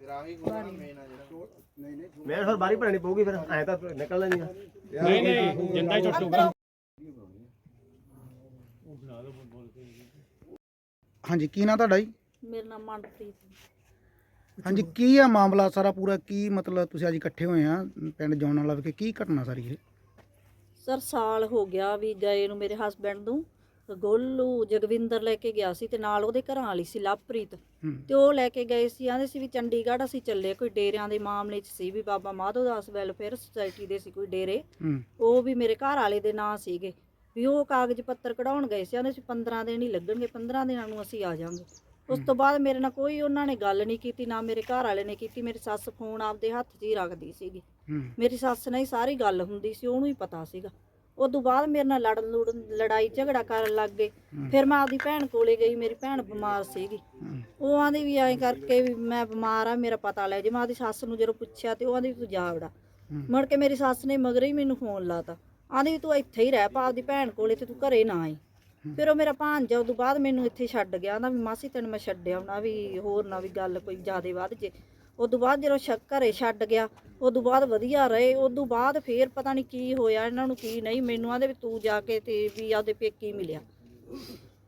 ਫਿਰ ਆਹੀ ਹੋਣਾ ਮੇਨ ਆ ਜਿਹੜਾ। ਮੈਂ ਫਿਰ ਬਾਰੀ ਭਰਣੀ ਪਊਗੀ ਫਿਰ ਐ ਤਾਂ ਨਿਕਲਣਾ ਨਹੀਂਗਾ ਨਹੀਂ ਨਹੀਂ ਜਿੰਦਾ ਹੀ ਟੁੱਟ ਜੂਗਾ ਹਾਂਜੀ ਕੀ ਨਾਂ ਤੁਹਾਡਾ ਜੀ? ਮੇਰਾ ਨਾਮ ਮਨਪ੍ਰੀਤ ਹਾਂਜੀ ਕੀ ਆ ਮਾਮਲਾ ਸਾਰਾ ਪੂਰਾ? ਕੀ ਮਤਲਬ ਤੁਸੀਂ ਅੱਜ ਇਕੱਠੇ ਹੋਏ ਆ ਪਿੰਡ ਜੌਨ ਵਾਲਾ ਵਿਖੇ? ਕੀ ਘਟਨਾ ਸਾਰੀ ਇਹ? ਸਰ ਸਾਲ ਹੋ ਗਿਆ ਵੀ ਗਏ ਨੂੰ ਮੇਰੇ ਹਸਬੰਡ ਨੂੰ। ਗੋਲੂ ਜਗਵਿੰਦਰ ਲੈ ਕੇ ਗਿਆ ਸੀ ਤੇ ਨਾਲ ਉਹਦੇ ਘਰਾਂ ਵਾਲੀ ਸੀ ਲਵਪ੍ਰੀਤ। ਤੇ ਉਹ ਲੈ ਕੇ ਗਏ ਸੀ ਆਂਦੇ ਸੀ ਵੀ ਚੰਡੀਗੜ੍ਹ ਅਸੀਂ ਚੱਲੇ ਕੋਈ ਡੇਰਿਆਂ ਦੇ ਮਾਮਲੇ 'ਚ ਸੀ ਵੀ ਬਾਬਾ ਮਾਧੋ ਦਾਸ ਵੈਲਫੇਅਰ ਸੁਸਾਇਟੀ ਦੇ ਸੀ ਕੋਈ ਡੇਰੇ। ਉਹ ਵੀ ਮੇਰੇ ਘਰ ਵਾਲੇ ਦੇ ਨਾਂ ਸੀਗੇ। ਵੀ ਉਹ ਕਾਗਜ਼ ਪੱਤਰ ਕਢਾਉਣ ਗਏ ਸੀ ਆਂਦੇ ਸੀ 15 ਦਿਨ ਹੀ ਲੱਗਣਗੇ 15 ਦਿਨਾਂ ਨੂੰ ਅਸੀਂ ਆ ਜਾਵਾਂਗੇ ਉਸ ਤੋਂ ਬਾਅਦ ਮੇਰੇ ਨਾਲ ਕੋਈ ਉਹਨਾਂ ਨੇ ਗੱਲ ਨਹੀਂ ਕੀਤੀ ਨਾ ਮੇਰੇ ਘਰ ਵਾਲੇ ਨੇ ਕੀਤੀ ਮੇਰੀ ਸੱਸ ਫੋਨ ਆਪਦੇ ਹੱਥ 'ਚ ਹੀ ਰੱਖਦੀ ਸੀਗੀ। ਮੇਰੀ ਸੱਸ ਨਾਲ ਹੀ ਸਾਰੀ ਗੱਲ ਹੁੰਦੀ ਸੀ ਉਹਨੂੰ ਹੀ ਪਤਾ ਸੀਗਾ। ਉਦੋਂ ਬਾਅਦ ਮੇਰੇ ਨਾਲ ਲੜਨ ਲੁੜਨ ਲੜਾਈ ਝਗੜਾ ਕਰਨ ਲੱਗ ਗਏ। ਫਿਰ ਮੈਂ ਆਪਦੀ ਭੈਣ ਕੋਲੇ ਗਈ ਮੇਰੀ ਭੈਣ ਬਿਮਾਰ ਸੀਗੀ। ਉਹ ਆਂਦੀ ਵੀ ਐਂ ਕਰਕੇ ਵੀ ਮੈਂ ਬਿਮਾਰ ਆ ਮੇਰਾ ਪਤਾ ਲੈ ਜੇ। ਮੈਂ ਆਪਦੀ ਸੱਸ ਨੂੰ ਜਦੋਂ ਪੁੱਛਿਆ ਤੇ ਉਹ ਆਂਦੀ ਵੀ ਤੂੰ ਜਾ ਵੜਾ। ਮੁੜ ਕੇ ਮੇਰੀ ਸੱਸ ਨੇ ਮਗਰੇ ਹੀ ਮੈਨੂੰ ਫੋਨ ਲਾਤਾ। ਆਂਦੀ ਵੀ ਤੂੰ ਇੱਥੇ ਹੀ ਰਹਿ ਪਾ ਆਪਦੀ ਭੈਣ ਕੋਲੇ ਤੇ ਤੂੰ ਘਰੇ ਨਾ ਆਈ। ਫਿਰ ਉਹ ਮੇਰਾ ਭਾਂਜਾ ਉਦੋਂ ਬਾਅਦ ਮੈਨੂੰ ਇੱਥੇ ਛੱਡ ਗਿਆ। ਆਂਦਾ ਵੀ ਮਾਸੀ ਤੈਨੂੰ ਮੈਂ ਛੱਡਿਆ ਆਉਣਾ ਵੀ ਹੋਰ ਨਾ ਵੀ ਗੱਲ ਕੋਈ ਜ਼ਿਆਦੇ ਵੱਧ ਜੇ। ਉਦੋਂ ਬਾਅਦ ਜਦੋਂ ਸ਼ੱਕ ਘਰੇ ਛੱਡ ਗਿਆ ਉਦੋਂ ਬਾਅਦ ਵਧੀਆ ਰਹੇ ਉਦੋਂ ਬਾਅਦ ਫੇਰ ਪਤਾ ਨਹੀਂ ਕੀ ਹੋਇਆ ਇਹਨਾਂ ਨੂੰ ਕੀ ਨਹੀਂ ਮੈਨੂੰ ਆਂਦੇ ਵੀ ਤੂੰ ਜਾ ਕੇ ਤੇ ਵੀ ਆਪਦੇ ਪੇਕੀ ਮਿਲਿਆ।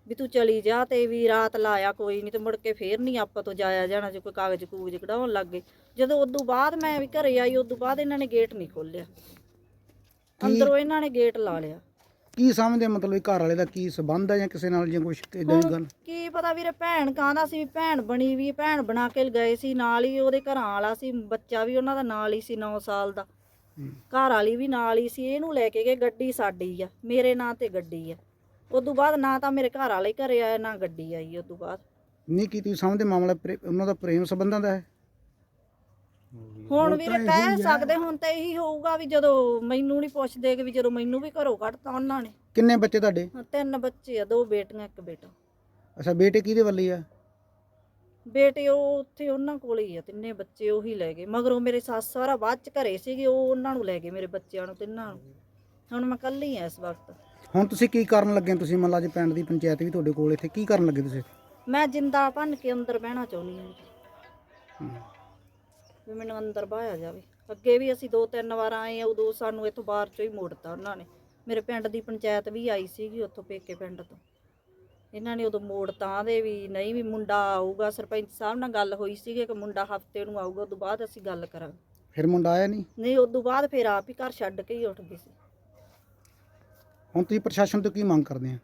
ਵੀ ਤੂੰ ਚਲੀ ਜਾ ਤੇ ਵੀ ਰਾਤ ਲਾਇਆ ਕੋਈ ਨਹੀਂ ਤੇ ਮੁੜ ਕੇ ਫੇਰ ਨਹੀਂ ਆਪਾਂ ਤੋਂ ਜਾਇਆ ਜਾਣਾ ਜੇ ਕੋਈ ਕਾਗਜ਼ ਕੂਗਜ਼ ਕਢਾਉਣ ਲੱਗ ਗਏ। ਜਦੋਂ ਉਦੋਂ ਬਾਅਦ ਮੈਂ ਵੀ ਘਰੇ ਆਈ ਉਦੋਂ ਬਾਅਦ ਇਹਨਾਂ ਨੇ ਗੇਟ ਨਹੀਂ ਖੋਲਿਆ ਅੰਦਰੋਂ ਇਹਨਾਂ ਨੇ ਗੇਟ ਲਾ ਲਿਆ। ਕੀ ਸਮਝਦੇ ਮਤਲਬ ਇਹ ਘਰ ਵਾਲੇ ਦਾ ਕੀ ਸਬੰਧ ਹੈ ਜਾਂ ਕਿਸੇ ਨਾਲ ਜਾਂ ਕੁਝ ਇਦਾਂ ਦੀ ਗੱਲ? ਕੀ ਪਤਾ ਵੀਰੇ ਭੈਣ ਕਹਿੰਦਾ ਸੀ? ਵੀ ਭੈਣ ਬਣੀ ਵੀ ਭੈਣ ਬਣਾ ਕੇ ਗਏ ਸੀ ਨਾਲ ਹੀ ਉਹਦੇ ਘਰਾਂ ਵਾਲਾ ਸੀ ਬੱਚਾ ਵੀ ਉਹਨਾਂ ਦਾ ਨਾਲ ਹੀ ਸੀ 9 ਸਾਲ ਦਾ। ਹੂੰ। ਘਰ ਵਾਲੀ ਵੀ ਨਾਲ ਹੀ ਸੀ ਇਹਨੂੰ ਲੈ ਕੇ ਗਏ ਗੱਡੀ ਸਾਡੀ ਆ ਮੇਰੇ ਨਾਂ ਤੇ ਗੱਡੀ ਆ। ਉਦੋਂ ਬਾਅਦ ਨਾ ਤਾਂ ਮੇਰੇ ਘਰ ਵਾਲੇ ਘਰੇ ਆਇਆ ਨਾ ਗੱਡੀ ਆਈ ਉਦੋਂ ਬਾਅਦ। ਨਹੀਂ ਕੀ ਤੁਸੀਂ ਸਮਝਦੇ? ਮਾਮਲਾ ਪ੍ਰੇ- ਉਹਨਾਂ ਦਾ ਪ੍ਰੇਮ ਸੰਬੰਧਾਂ ਦਾ ਹੈ? ਹੁਣ ਵੀਰੇ ਕਹਿ ਸਕਦੇ ਹੁਣ ਤਾਂ ਇਹੀ ਹੋਊਗਾ ਵੀ ਜਦੋਂ ਮੈਨੂੰ ਨਹੀਂ ਪੁੱਛਦੇ ਕਿ ਵੀ ਜਦੋਂ ਮੈਨੂੰ ਵੀ ਘਰੋਂ ਕੱਢਤਾ ਉਹਨਾਂ ਨੇ। ਕਿੰਨੇ ਬੱਚੇ ਤੁਹਾਡੇ? ਤਿੰਨ ਬੱਚੇ ਆ ਦੋ ਬੇਟੀਆਂ ਇੱਕ ਬੇਟਾ। ਅੱਛਾ ਬੇਟੇ ਕਿਹਦੇ ਵੱਲੇ ਆ? ਬੇਟੇ ਉਹ ਉੱਥੇ ਉਹਨਾਂ ਕੋਲ ਹੀ ਆ ਤਿੰਨੇ ਬੱਚੇ ਉਹੀ ਲੈ ਗਏ। ਮਗਰੋਂ ਮੇਰੇ ਸੱਸ ਸਹੁਰਾ ਬਾਅਦ ਚ ਘਰੇ ਸੀਗੇ ਉਹ ਉਹਨਾਂ ਨੂੰ ਲੈ ਗਏ ਮੇਰੇ ਬੱਚਿਆਂ ਨੂੰ ਤਿੰਨਾਂ ਨੂੰ। ਹੁਣ ਮੈਂ ਇਕੱਲੀ ਆ ਇਸ ਵਕਤ। ਹੁਣ ਤੁਸੀਂ ਕੀ ਕਰਨ ਲੱਗੇ ਹੋ? ਤੁਸੀਂ ਮੰਨ ਲਾ ਜੇ ਪਿੰਡ ਦੀ ਪੰਚਾਇਤ ਵੀ ਤੁਹਾਡੇ ਕੋਲ ਇੱਥੇ ਕੀ ਕਰਨ ਲੱਗੇ ਤੁਸੀਂ ਮੈਂ ਜਿੰਦਾ ਭੰਨ ਕੇ ਅੰਦਰ ਬਹਿਣਾ ਚਾਹੁੰਦੀ ਹਾਂ ਹੂੰ। ਵੀ ਮੈਨੂੰ ਅੰਦਰ ਬਾਹਿਆ ਜਾਵੇ। ਅੱਗੇ ਵੀ ਅਸੀਂ ਦੋ ਤਿੰਨ ਵਾਰ ਆਏ ਆ ਉਦੋਂ ਸਾਨੂੰ ਇੱਥੋਂ ਬਾਹਰ ਚੋਂ ਹੀ ਮੋੜਤਾ ਉਹਨਾਂ ਨੇ। ਮੇਰੇ ਪਿੰਡ ਦੀ ਪੰਚਾਇਤ ਵੀ ਆਈ ਸੀਗੀ ਉੱਥੋਂ ਪੇਕੇ ਪਿੰਡ ਤੋਂ। ਇਹਨਾਂ ਨੇ ਉਦੋਂ ਮੋੜਤਾ ਦੇ ਵੀ ਨਹੀਂ ਵੀ ਮੁੰਡਾ ਆਊਗਾ ਸਰਪੰਚ ਸਾਹਿਬ ਨਾਲ ਗੱਲ ਹੋਈ ਸੀਗੀ ਕਿ ਮੁੰਡਾ ਹਫ਼ਤੇ ਨੂੰ ਆਊਗਾ ਉਦੋਂ ਬਾਅਦ ਅਸੀਂ ਗੱਲ ਕਰਾਂਗੇ। ਫਿਰ ਮੁੰਡਾ ਆਇਆ ਨਹੀਂ? ਨਹੀਂ ਉਦੋਂ ਬਾਅਦ ਫਿਰ ਆਪ ਹੀ ਘਰ ਛੱਡ ਕੇ ਹੀ ਉੱਠ ਗਏ ਸੀ। ਹੁਣ ਤੁਸੀਂ ਪ੍ਰਸ਼ਾਸਨ ਤੋਂ ਕੀ ਮੰਗ ਕਰਦੇ ਆ?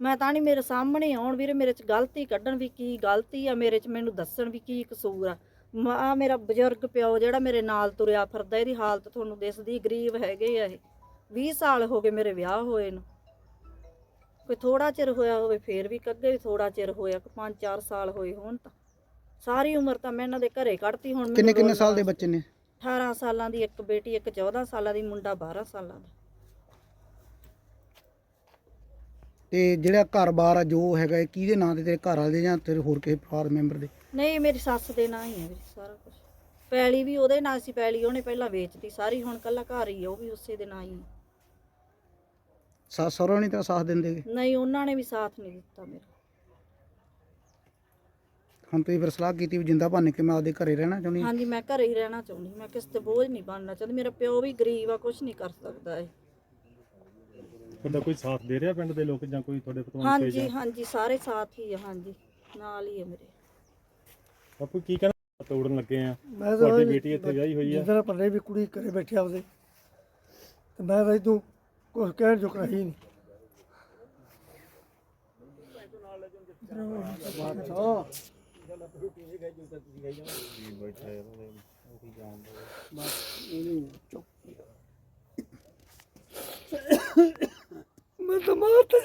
ਮੈਂ ਤਾਂ ਨਹੀਂ ਮੇਰੇ ਸਾਹਮਣੇ ਆਉਣ ਵੀਰੇ ਮੇਰੇ 'ਚ ਗਲਤੀ ਕੱਢਣ ਵੀ ਕੀ ਗਲਤੀ ਆ ਮੇਰੇ 'ਚ ਮੈਨੂੰ ਦੱਸਣ ਵੀ ਕੀ ਕਸੂਰ ਆ। ਆ ਮੇਰਾ ਬਜ਼ੁਰਗ ਪਿਓ ਜਿਹੜਾ ਮੇਰੇ ਨਾਲ ਤੁਰਿਆ ਫਿਰਦਾ ਇਹਦੀ ਹਾਲਤ ਤੁਹਾਨੂੰ ਦਿਸਦੀ ਗਰੀਬ ਹੈਗੇ ਆ ਇਹ। 20 ਸਾਲ ਹੋ ਗਏ ਮੇਰੇ ਵਿਆਹ ਹੋਏ ਨੂੰ। ਕੋਈ ਥੋੜਾ ਚਿਰ ਹੋਇਆ ਹੋਵੇ ਫੇਰ ਵੀ ਕੱਗੇ ਵੀ ਥੋੜਾ ਚਿਰ ਹੋਇਆ 5-4 ਸਾਲ ਹੋਏ ਹੋਣ ਤਾਂ। ਸਾਰੀ ਉਮਰ ਤਾਂ ਮੈਂ ਇਹਨਾਂ ਦੇ ਘਰੇ ਕੱਢਤੀ ਹੁਣ ਕਿੰਨੇ ਕਿੰਨੇ ਸਾਲ ਦੇ ਬੱਚੇ ਨੇ? 18 ਸਾਲਾਂ ਦੀ ਇੱਕ ਬੇਟੀ ਇੱਕ 14 ਸਾਲਾਂ ਦੀ ਮੁੰਡਾ 12 ਸਾਲਾਂ ਦਾ। ਤੇ ਜਿਹੜਾ ਘਰ-ਬਾਰ ਆ ਜੋ ਹੈਗਾ ਇਹ ਕਿਹਦੇ ਨਾਂ ਤੇ ਤੇਰੇ ਘਰ ਵਾਲੇ ਦੇ ਜਾਂ ਤੇਰੇ ਹੋਰ ਕਿਸੇ ਪਰਿਵਾਰ ਮੈਂਬਰ ਦੇ? ਨਹੀਂ ਮੇਰੀ ਸੱਸ ਦੇ ਨਾਂ ਹੀ ਹੈ ਵੀਰੇ ਸਾਰਾ ਕੁਝ ਪੈਲੀ ਵੀ ਉਹਦੇ ਨਾਂ ਸੀ ਪੈਲੀ ਉਹਨੇ ਪਹਿਲਾਂ ਵੇਚਤੀ ਸਾਰੀ ਹੁਣ ਕੱਲਾ ਘਰ ਹੀ ਆ ਉਹ ਵੀ ਉਸੇ ਦੇ ਨਾਂ ਹੀ ਹੈ। ਸੱਸ ਸਹੁਰਾ ਨਹੀਂ ਤਾਂ ਸਾਥ ਦਿੰਦੇ ਗੇ। ਨਹੀਂ ਉਹਨਾਂ ਨੇ ਵੀ ਸਾਥ ਨਹੀਂ ਦਿੱਤਾ ਮੇਰਾ। ਹੁਣ ਤੁਸੀਂ ਫਿਰ ਸਲਾਹ ਕੀਤੀ ਵੀ ਜਿੰਦਾ ਭੰਨ ਕੇ ਮੈਂ ਆਪਦੇ ਘਰੇ ਰਹਿਣਾ ਚਾਹੁੰਦੀ ਹਾਂ? ਹਾਂਜੀ ਮੈਂ ਘਰੇ ਹੀ ਰਹਿਣਾ ਚਾਹੁੰਦੀ ਮੈਂ ਕਿਸੇ ਤੇ ਬੋਝ ਨਹੀਂ ਬਣਨਾ ਚਾਹੁੰਦੀ ਮੇਰਾ ਪਿਓ ਵੀ ਗਰੀਬ ਆ ਕੁਝ ਨਹੀਂ ਕਰ ਸਕਦਾ ਇਹ। ਤੁਹਾਡਾ ਕੋਈ ਸਾਥ ਦੇ ਰਿਹਾ ਪਿੰਡ ਦੇ ਲੋਕ ਜਾਂ ਕੋਈ ਤੁਹਾਡੇ ਪਤਵੰਤ ਹਾਂਜੀ ਹਾਂਜੀ ਸਾਰੇ ਸਾਥ ਹੀ ਆ ਹਾਂਜੀ ਨਾਲ ਹੀ ਆ ਮੇਰੇ। ਬਾਪੂ ਕੀ ਕਹਿਣਾ ਤੋੜਨ ਲੱਗੇ ਆ। ਮੈਂ ਤੁਹਾਡੀ ਬੇਟੀ ਇੱਥੇ ਵਿਆਹੀ ਹੋਈ ਆ। ਜਿੱਦਾਂ ਪੱਲੇ ਵੀ ਕੁੜੀ ਘਰੇ ਬੈਠੀ ਆਪਦੇ ਤੇ ਮੈਂ ਤਾਂ ਤੂੰ ਕੁਝ ਕਹਿਣ ਜੋਗਾ ਹੀ ਨਹੀਂ। ਮੈਂ ਤਾਂ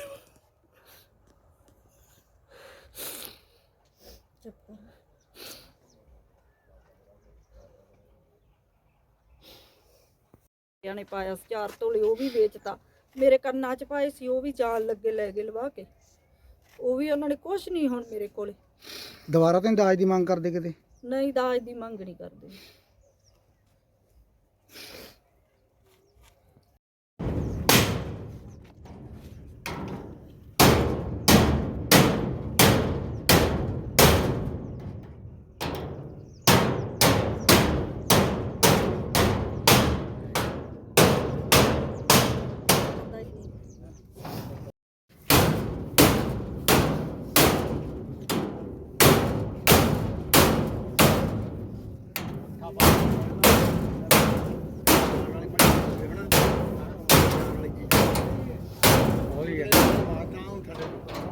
ਮਾਰਤਾ ਨੇ ਪਾਇਆ ਸੀ ਚਾਰ ਤੋਲੇ ਉਹ ਵੀ ਵੇਚਤਾ। ਮੇਰੇ ਕੰਨਾਂ 'ਚ ਪਾਏ ਸੀ ਉਹ ਵੀ ਜਾਣ ਲੱਗੇ ਲੈ ਗਏ ਲਵਾ ਕੇ। ਉਹ ਵੀ ਉਹਨਾਂ ਨੇ ਕੁਝ ਨਹੀਂ ਹੁਣ ਮੇਰੇ ਕੋਲੇ। ਦੁਬਾਰਾ ਤਾਂ ਦਾਜ ਦੀ ਮੰਗ ਕਰਦੇ ਕਿਤੇ? ਨਹੀਂ ਦਾਜ ਦੀ ਮੰਗ ਨਹੀਂ ਕਰਦੇ।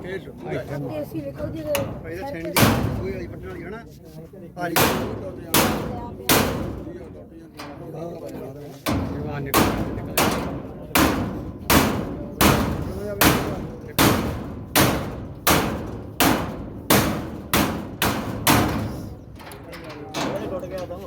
ਏਸੀ ਵੇਖੋ ਜੀ ਛੇੜ ਦੀ ਕੋਈ ਵਾਲੀ ਪੱਟਣ ਵਾਲੀ ਹਨਾ ਭਾਰੀ ਟੁੱਟ ਗਿਆ ਤਾਂ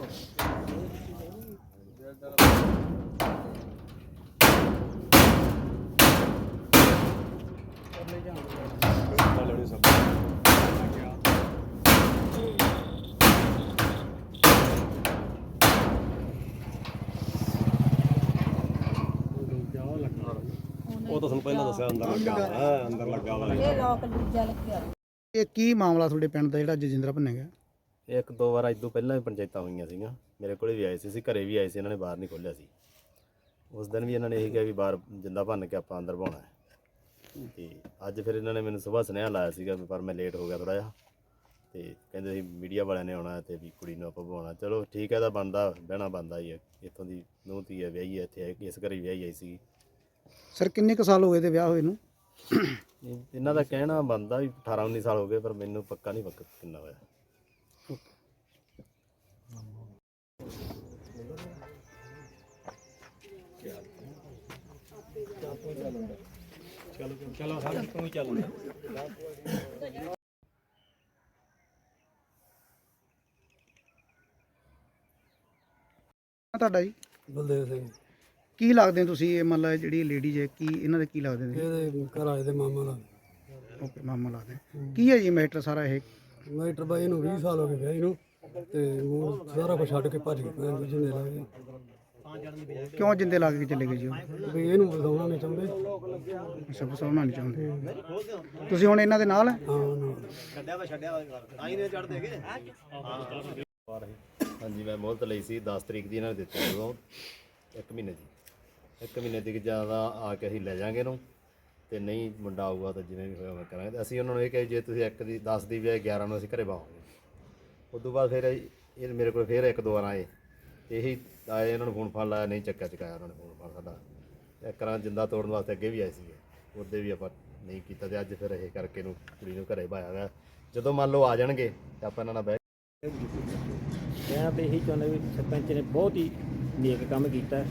ਉਹ ਤਾਂ ਤੁਹਾਨੂੰ ਪਹਿਲਾਂ ਦੱਸਿਆ ਅੰਦਰ ਲੱਗਾ ਹਾਂ ਅੰਦਰ ਲੱਗਾ ਵਾ ਇਹ ਲੋਕ ਦੂਜਾ ਲੱਗਿਆ ਇਹ ਕੀ ਮਾਮਲਾ ਤੁਹਾਡੇ ਪਿੰਡ ਦਾ ਜਿਹੜਾ ਜਜਿੰਦਰਾ ਭੰਨਿਆ ਗਿਆ? ਇੱਕ ਦੋ ਵਾਰ ਅੱਜ ਤੋਂ ਪਹਿਲਾਂ ਵੀ ਪੰਚਾਇਤਾਂ ਹੋਈਆਂ ਸੀਗੀਆਂ। ਮੇਰੇ ਕੋਲੇ ਵੀ ਆਏ ਸੀ ਅਸੀਂ ਘਰੇ ਵੀ ਆਏ ਸੀ ਇਹਨਾਂ ਨੇ ਬਾਹਰ ਨਹੀਂ ਖੋਲ੍ਹਿਆ ਸੀ। ਉਸ ਦਿਨ ਵੀ ਇਹਨਾਂ ਨੇ ਇਹ ਕਿਹਾ ਵੀ ਬਾਹਰ ਜਿੰਦਾ ਭੰਨ ਕੇ ਆਪਾਂ ਅੰਦਰ ਬਾਉਣਾ ਹੈ। ਤੇ ਅੱਜ ਫਿਰ ਇਹਨਾਂ ਨੇ ਮੈਨੂੰ ਸਵੇਰ ਸੁਨੇਹਾ ਲਾਇਆ ਸੀਗਾ ਵੀ ਪਰ ਮੈਂ ਲੇਟ ਹੋ ਗਿਆ ਥੋੜਾ ਜਿਹਾ। ਤੇ ਕਹਿੰਦੇ ਸੀ ਮੀਡੀਆ ਵਾਲਿਆਂ ਨੇ ਆਉਣਾ ਤੇ ਵੀ ਕੁੜੀ ਨੂੰ ਆਪਾਂ ਬਾਉਣਾ ਚਲੋ ਠੀਕ ਹੈ ਤਾਂ ਬੰਦਾ ਬਹਿਣਾ ਬੰਦਾ ਹੀ ਹੈ। ਇੱਥੋਂ ਦੀ ਨੂੰਹ ਧੀ ਹੈ ਵਿਆਹੀ ਹੈ ਇੱਥੇ ਇਸ ਘਰੇ ਵਿਆਹੀ ਆਈ ਸੀ ਸਰ ਕਿੰਨੇ ਕੁ ਸਾਲ ਹੋ ਗਏ ਤੇ ਵਿਆਹ ਹੋਏ ਨੂੰ? ਇਹਨਾਂ ਦਾ ਕਹਿਣਾ ਬੰਦਾ ਵੀ 18 19 ਸਾਲ ਹੋ ਗਏ ਪਰ ਮੈਨੂੰ ਪੱਕਾ ਨਹੀਂ ਪੱਕਾ ਕਿੰਨਾ ਹੋਇਆ। ਤੁਹਾਡਾ ਜੀ? ਬਲਦੇਵ ਸਿੰਘ। ਕੀ ਲੱਗਦੇ ਹੋ ਤੁਸੀਂ? ਇਹ ਮਤਲਬ ਜਿਹੜੀ ਲੇਡੀਜ਼ ਹੈ ਕੀ ਇਹਨਾਂ ਦੇ ਕੀ ਲੱਗਦੇ ਨੇ? ਇਹਦੇ ਘਰ ਆਏ ਦੇ ਮਾਮਾ ਦਾ ਓਕੇ ਮਾਮਾ ਲੱਗਦੇ ਕੀ ਹੈ ਜੀ ਮੈਟਰ ਸਾਰਾ ਇਹ? ਮੈਟਰ ਬਾਈ ਨੂੰ 20 ਸਾਲ ਹੋ ਗਏ ਵਿਆਹ ਨੂੰ ਤੇ ਉਹ ਸਾਰਾ ਕੁਝ ਛੱਡ ਕੇ ਭੱਜ ਗਏ ਮੈਂ ਜਿੰਨੇ ਲੱਗ ਗਏ। ਕਿਉਂ ਜਿੰਦੇ ਲਾ ਕੇ ਚਲੇ ਗਏ ਜੀ ਉਹ? ਵੀ ਇਹਨੂੰ ਬਸਾਉਣਾ ਨਹੀਂ ਚਾਹੁੰਦੇ। ਅੱਛਾ ਫਸਾਉਣਾ ਨਹੀਂ ਚਾਹੁੰਦੇ। ਤੁਸੀਂ ਹੁਣ ਇਹਨਾਂ ਦੇ ਨਾਲ ਹੈ? ਹਾਂ ਛੱਡਿਆ ਵਾ ਛੱਡਿਆ ਵਾ ਆਈ ਨੇ ਚੜ ਦੇਗੇ ਹਾਂਜੀ ਮੈਂ ਮੁਹਲਤ ਲਈ ਸੀ 10 ਤਰੀਕ ਦੀ ਇਹਨਾਂ ਨੇ ਦਿੱਤੀ ਉਦੋਂ ਇੱਕ ਮਹੀਨੇ ਦੀ। ਇੱਕ ਮਹੀਨੇ ਦੀ ਜ਼ਿਆਦਾ ਆ ਕੇ ਅਸੀਂ ਲੈ ਜਾਾਂਗੇ ਇਹਨੂੰ। ਤੇ ਨਹੀਂ ਮੁੰਡਾ ਆਊਗਾ ਤਾਂ ਜਿਵੇਂ ਵੀ ਹੋਇਆ ਮੈਂ ਕਰਾਂਗੇ। ਤੇ ਅਸੀਂ ਉਹਨਾਂ ਨੂੰ ਇਹ ਕਿਹਾ, ਜੇ ਤੁਸੀਂ ਇੱਕ ਦੀ 10 ਦੀ ਬਜਾਏ 11 ਨੂੰ ਅਸੀਂ ਘਰੇ ਬਾਵਾਂਗੇ ਉਸ ਤੋਂ ਬਾਅਦ ਫਿਰ ਇਹ ਮੇਰੇ ਕੋਲ ਫਿਰ ਇੱਕ ਦੋ ਵਾਰ ਆਏ। ਇਹੀ ਆਏ, ਇਹਨਾਂ ਨੂੰ ਫੋਨ ਫਾਨ ਲਾਇਆ, ਨਹੀਂ ਚੱਕਿਆ, ਚਕਾਇਆ ਉਹਨਾਂ ਨੇ ਫੋਨ ਫਾਨ ਸਾਡਾ। ਇੱਕ ਰਾਂ ਜਿੰਦਾ ਤੋੜਨ ਵਾਸਤੇ ਅੱਗੇ ਵੀ ਆਏ ਸੀਗੇ। ਉਹਦੇ ਵੀ ਆਪਾਂ ਨਹੀਂ ਕੀਤਾ ਤੇ ਅੱਜ ਫਿਰ ਇਹ ਕਰਕੇ ਨੂੰ ਕੁੜੀ ਨੂੰ ਘਰੇ ਬਾਇਆ ਹੋਇਆ। ਜਦੋਂ ਮੰਨ ਲਓ ਆ ਜਾਣਗੇ ਤੇ ਆਪਾਂ ਇਹਨਾਂ ਨਾਲ ਬਹਿ ਮੈਂ ਤਾਂ ਇਹੀ ਚਾਹੁੰਦਾ ਵੀ ਸਰਪੰਚ ਨੇ ਬਹੁਤ ਹੀ ਨੇਕ ਕੰਮ ਕੀਤਾ।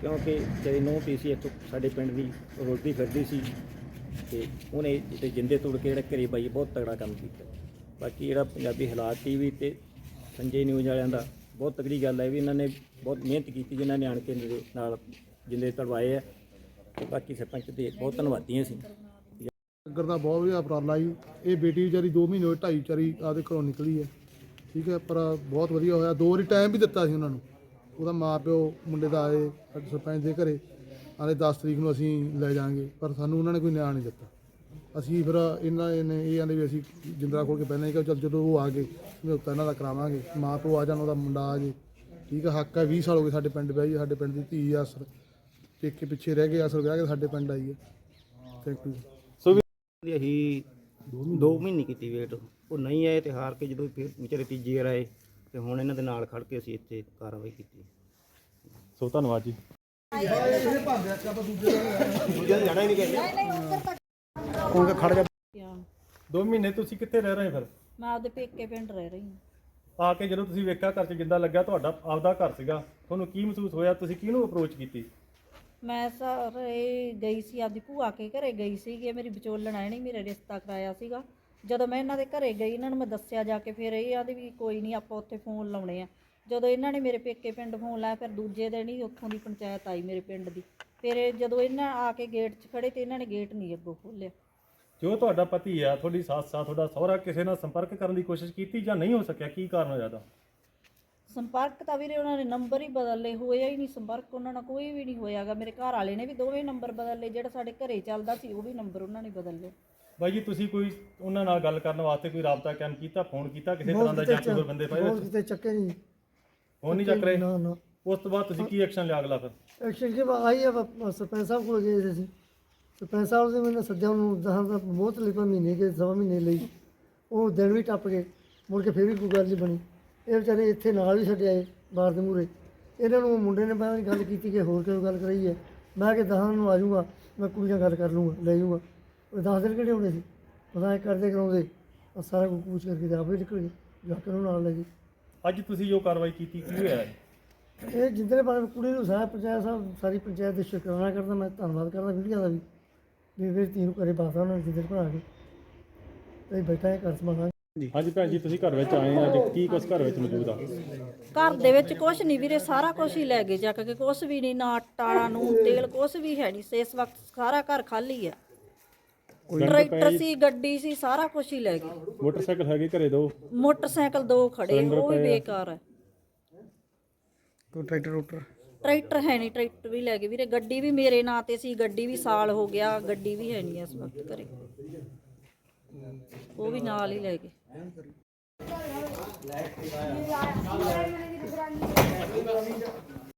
ਕਿਉਂਕਿ ਜਿਹੜੀ ਨੌ ਪੀਸੀ ਇੱਥੋਂ ਸਾਡੇ ਪਿੰਡ ਦੀ ਰੋਟੀ ਫਿਰਦੀ ਸੀ ਤੇ ਉਹਨੇ ਜਿਹੜੇ ਜਿੰਦੇ ਤੋੜ ਕੇ ਜਿਹੜਾ ਘਰੇ ਬਾਈ ਬਹੁਤ ਤਗੜਾ ਕੰਮ ਕੀਤਾ। ਬਾਕੀ ਜਿਹੜਾ ਪੰਜਾਬੀ ਹਾਲਾਤ ਟੀਵੀ ਤੇ ਸੰਜੇ ਨਿਊਜ਼ ਵਾਲਿਆਂ ਦਾ ਬਹੁਤ ਤਗੜੀ ਗੱਲ ਹੈ ਵੀ ਇਹਨਾਂ ਨੇ ਬਹੁਤ ਮਿਹਨਤ ਕੀਤੀ ਜਿਨ੍ਹਾਂ ਨੇ ਆਣ ਕੇ ਮੇਰੇ ਨਾਲ ਜਿੰਦੇ ਤੜਵਾਏ ਆ। ਤੇ ਬਾਕੀ ਸਰਪੰਚ ਦੇ ਬਹੁਤ ਧੰਨਵਾਦੀ ਅਸੀਂ ਨਗਰ ਦਾ ਬਹੁਤ ਵਧੀਆ ਉਪਰਾਲਾ ਜੀ। ਇਹ ਬੇਟੀ ਵਿਚਾਰੀ 2 ਮਹੀਨੇ ਹੋਏ, ਢਾਈ ਵਿਚਾਰੀ ਆਪਦੇ ਘਰੋਂ ਨਿਕਲੀ ਹੈ। ਠੀਕ ਹੈ, ਪਰ ਬਹੁਤ ਵਧੀਆ ਹੋਇਆ। ਦੋ ਵਾਰੀ ਟਾਈਮ ਵੀ ਦਿੱਤਾ ਸੀ ਉਹਨਾਂ ਨੂੰ। ਉਹਦਾ ਮਾਂ ਪਿਓ ਮੁੰਡੇ ਦਾ ਆਏ ਸਾਡੇ ਸਰਪੰਚ ਦੇ ਘਰੇ। ਆਲੇ 10 ਤਰੀਕ ਨੂੰ ਅਸੀਂ ਲੈ ਜਾਾਂਗੇ ਪਰ ਸਾਨੂੰ ਉਹਨਾਂ ਨੇ ਕੋਈ ਨਿਆਂ ਨਹੀਂ ਦਿੱਤਾ। ਅਸੀਂ ਫਿਰ ਇਹਨਾਂ ਨੇ ਇਹ ਆਂਦੇ ਵੀ ਅਸੀਂ ਜਿੰਦਰਾ ਖੋਲ ਕੇ ਪਹਿਲਾਂ ਹੀ ਕਿਹਾ ਚੱਲ ਜਦੋਂ ਉਹ ਆ ਗਏ ਸਮਝੌਤਾ ਇਹਨਾਂ ਦਾ ਕਰਾਵਾਂਗੇ। ਮਾਂ ਪਿਓ ਆ ਜਾਣ ਉਹਦਾ ਮੁੰਡਾ ਆ ਜੇ। ਠੀਕ ਹੈ ਹੱਕ ਹੈ 20 ਸਾਲ ਹੋ ਗਏ ਸਾਡੇ ਪਿੰਡ ਵਿਆਹੀ ਹੈ, ਸਾਡੇ ਪਿੰਡ ਦੀ ਧੀ ਆ ਅਸਰ ਪੇਕੇ ਪਿੱਛੇ ਰਹਿ ਗਏ ਅਸਰ ਵਿਆਹ ਕੇ ਸਾਡੇ ਪਿੰਡ ਆਈ ਹੈ ਥੈਂਕ ਯੂ ਦੀ ਅਸੀਂ 2 ਮਹੀਨੇ ਕੀਤੀ ਵੇਟ ਉਹ ਨਹੀਂ ਆਏ ਤੇ ਹਾਰ ਕੇ ਜਦੋਂ ਫਿਰ ਵਿਚਾਰੇ ਤੀਜੀ ਵਾਰ ਆਏ। ਤੇ ਹੁਣ ਇਹਨਾਂ ਦੇ ਨਾਲ ਖੜ ਕੇ ਅਸੀਂ ਇੱਥੇ ਕਾਰਵਾਈ ਕੀਤੀ। ਸੋ ਧੰਨਵਾਦ ਜੀ। ਕੌਣ ਕੇ ਖੜ ਜਾ ਦੋ ਮਹੀਨੇ ਤੁਸੀਂ ਕਿੱਥੇ ਰਹਿ ਰਹੇ ਫਿਰ? ਮੈਂ ਆਪਦੇ ਪੇਕੇ ਪਿੰਡ ਰਹਿ ਰਹੀ ਹਾਂ। ਆ ਕੇ ਜਦੋਂ ਤੁਸੀਂ ਵੇਖਿਆ ਘਰ 'ਚ ਜਿੰਦਾ ਲੱਗਾ ਤੁਹਾਡਾ ਆਪਦਾ ਘਰ ਸੀਗਾ। ਤੁਹਾਨੂੰ ਕੀ ਮਹਿਸੂਸ ਹੋਇਆ? ਤੁਸੀਂ ਕਿਹਨੂੰ ਅਪਰੋਚ ਕੀਤੀ? ਮੈਂ ਸਰ ਇਹ ਗਈ ਸੀ ਆਪਦੀ ਭੂਆ ਕੇ ਘਰੇ ਗਈ ਸੀਗੀ। ਮੇਰੀ ਵਿਚੋਲਣ ਆਏ ਨਹੀਂ ਮੇਰਾ ਰਿਸ਼ਤਾ ਕਰਾਇਆ ਸੀਗਾ। ਜਦੋਂ ਮੈਂ ਇਹਨਾਂ ਦੇ ਘਰੇ ਗਈ ਇਹਨਾਂ ਨੂੰ ਮੈਂ ਦੱਸਿਆ ਜਾ ਕੇ ਫਿਰ ਇਹ ਆਂਦੇ ਵੀ ਕੋਈ ਨਹੀਂ ਆਪਾਂ ਉੱਥੇ ਫੋਨ ਲਾਉਣੇ ਆ। ਜਦੋਂ ਇਹਨਾਂ ਨੇ ਮੇਰੇ ਪੇਕੇ ਪਿੰਡ ਫੋਨ ਲਾਇਆ ਫਿਰ ਦੂਜੇ ਦਿਨ ਹੀ ਉੱਥੋਂ ਦੀ ਪੰਚਾਇਤ ਆਈ ਮੇਰੇ ਪਿੰਡ ਦੀ। ਫਿਰ ਜਦੋਂ ਇਹਨਾਂ ਆ ਕੇ ਗੇਟ 'ਚ ਖੜੇ ਤੇ ਇਹਨਾਂ ਨੇ ਗੇਟ ਨਹੀਂ ਅੱਗੋਂ ਖੋਲ੍ਹਿਆ। ਜੋ ਤੁਹਾਡਾ ਪਤੀ ਆ ਤੁਹਾਡੀ ਸੱਸ ਆ ਤੁਹਾਡਾ ਸਹੁਰਾ ਕਿਸੇ ਨਾਲ ਸੰਪਰਕ ਕਰਨ ਦੀ ਕੋਸ਼ਿਸ਼ ਕੀਤੀ ਜਾਂ ਨਹੀਂ ਹੋ ਸਕਿਆ? ਕੀ ਕਾਰਨ ਹੋਇਆ ਦਾ ਸੰਪਰਕ ਤਾਂ ਵੀਰੇ ਉਹਨਾਂ ਨੇ ਨੰਬਰ ਹੀ ਬਦਲ ਲਏ ਹੋਇਆ ਹੀ ਨਹੀਂ ਸੰਪਰਕ ਉਹਨਾਂ ਨਾਲ ਕੋਈ ਵੀ ਨਹੀਂ ਹੋਇਆਗਾ। ਮੇਰੇ ਘਰ ਵਾਲੇ ਨੇ ਵੀ ਦੋਵੇਂ ਨੰਬਰ ਬਦਲ ਲਏ ਜਿਹੜਾ ਸਾਡੇ ਘਰੇ ਚੱਲਦਾ ਸੀ ਉਹ ਵੀ ਨੰਬਰ ਉਹਨਾਂ ਨੇ ਬਦਲ। ਲਏ ਬਾਈ ਜੀ ਤੁਸੀਂ ਕੋਈ ਉਹਨਾਂ ਨਾਲ ਗੱਲ ਕਰਨ ਵਾਸਤੇ ਕੋਈ ਰਾਬਤਾ ਕਾਇਮ ਕੀਤਾ ਫੋਨ ਕੀਤਾ ਕਿਸੇ ਤਰ੍ਹਾਂ ਦਾ ਜਾਂ ਕੋਈ ਬੰਦੇ ਪਏ ਬਹੁਤ ਕਿਤੇ ਚੱਕੇ ਨਹੀਂ। ਫੋਨ ਨਹੀਂ ਚੱਕ ਰਹੇ? ਨਾ ਨਾ। ਉਸ ਤੋਂ ਬਾਅਦ ਤੁਸੀਂ ਕੀ ਐਕਸ਼ਨ ਲਿਆ ਅਗਲਾ ਫਿਰ? ਐਕਸ਼ਨ ਕੇ ਆਈ ਵਾ- ਸਰਪੰਚ ਸਾਹਿਬ ਕੋਲ ਗਏ ਸੀ ਸਰਪੰਚ ਸਾਹਿਬ ਨੇ ਮੈਨੂੰ ਸੱਦਿਆ ਉਹਨੂੰ ਦਹਾਂ ਦਾ ਬਹੁਤ ਲਿਪਾ ਮਹੀਨੇ ਕੇ ਸਵਾ ਮਹੀਨੇ ਲਈ। ਉਹ ਦਿਨ ਵੀ ਟੱਪ ਗਏ ਮੁੜ ਕੇ ਫਿਰ ਵੀ ਕੋਈ ਗੱਲ ਨਹੀਂ ਬਣੀ। ਇਹ ਵਿਚਾਰੇ ਇੱਥੇ ਨਾਲ ਹੀ ਛੱਡੇ ਆਏ ਬਾਹਰ ਦੇ ਮੂਹਰੇ। ਇਹਨਾਂ ਨੂੰ ਮੁੰਡੇ ਨੇ ਬਾਹਰ ਗੱਲ ਕੀਤੀ ਕਿ ਹੋਰ ਕੋਈ ਗੱਲ ਕਰਾਈ ਹੈ। ਮੈਂ ਕਿ ਦਹਾਂ ਨੂੰ ਆ ਜਾਊਗਾ ਮੈਂ ਕੁੜੀ ਨਾਲ ਗੱਲ ਕਰ ਲੂੰਗਾ ਲੈ ਜਾਊਗਾ। ਉਹ ਦਸ ਦਿਨ ਕਿਹੜੇ ਹੋਣੇ ਸੀ? ਪਤਾ ਇਹ ਕਰਦੇ ਕਰਾਉਂਦੇ ਉਹ ਸਾਰਾ ਕੁਝ ਪੁੱਛ ਕਰਕੇ ਤੇ ਆਪੇ ਨਿਕਲ ਗਏ। ਜਾ ਕੇ ਉਹਨੂੰ ਨਾਲ ਲੈ ਗਏ। ਅੱਜ ਤੁਸੀਂ ਜੋ ਕਾਰਵਾਈ ਕੀਤੀ ਕੀ ਹੋਇਆ? ਹੈ? ਇਹ ਜਿੱਦਲੇ ਬਾਰੇ ਕੁੜੀ ਨੂੰ ਸਾਰਾ ਪੰਚਾਇਤ ਸਾਹਿਬ ਸਾਰੀ ਪੰਚਾਇਤ ਦੇ ਸ਼ੁਕਰਾਨਾ ਕਰਦਾ ਮੈਂ ਧੰਨਵਾਦ ਕਰਦਾ ਮੀਡੀਆ ਦਾ ਵੀ। ਵੀ ਮੇਰੀ ਧੀ ਨੂੰ ਘਰੇ ਬਾਸਾ ਉਹਨਾਂ ਨੇ ਜਿੱਦਲ ਬਣਾ ਕੇ। ਤੇ ਬੈਠਾ ਹੈ ਘਰ ਸੰਭਾਲਾਂ ਹਾਂਜੀ ਭੈਣ ਜੀ ਤੁਸੀਂ ਘਰ ਵਿੱਚ ਆਏ ਆ ਅੱਜ ਕੀ ਕੁਛ ਘਰ ਵਿੱਚ ਮੌਜੂਦ ਆ? ਘਰ ਦੇ ਵਿੱਚ ਕੁਛ ਨਹੀਂ ਵੀਰੇ ਸਾਰਾ ਕੁਝ ਹੀ ਲੈ ਗਏ ਜਾ ਕੇ। ਕੁਛ ਵੀ ਨਹੀਂ ਨਾ ਆਟਾ ਨੂੰ ਤੇਲ ਕੁਛ ਵੀ ਹੈ ਨਹੀਂ। ਇਸ ਵਕਤ ਸਾਰਾ ਘਰ ਖਾਲੀ ਆ। ਟਰੈਕਟਰ ਸੀ ਗੱਡੀ ਸੀ ਸਾਰਾ ਕੁਝ ਹੀ ਲੈ ਗਏ। ਮੋਟਰਸਾਈਕਲ ਹੈਗੇ ਘਰੇ ਦੋ? ਮੋਟਰਸਾਈਕਲ ਦੋ ਖੜੇ ਉਹ ਵੀ ਬੇਕਾਰ ਹੈ ਕੋਈ ਟਰੈਕਟਰ ਰੂਟਰ? ਟਰੈਕਟਰ ਹੈ ਨਹੀਂ ਟਰੈਕਟਰ ਵੀ ਲੈ ਗਏ ਵੀਰੇ। ਗੱਡੀ ਵੀ ਮੇਰੇ ਨਾਂ ਤੇ ਸੀ ਗੱਡੀ ਵੀ ਸਾਲ ਹੋ ਗਿਆ ਗੱਡੀ ਵੀ ਹੈ ਨਹੀਂ ਇਸ ਵਕਤ ਘਰੇ। ਉਹ ਵੀ ਨਾਲ ਹੀ ਲੈ ਗਏ।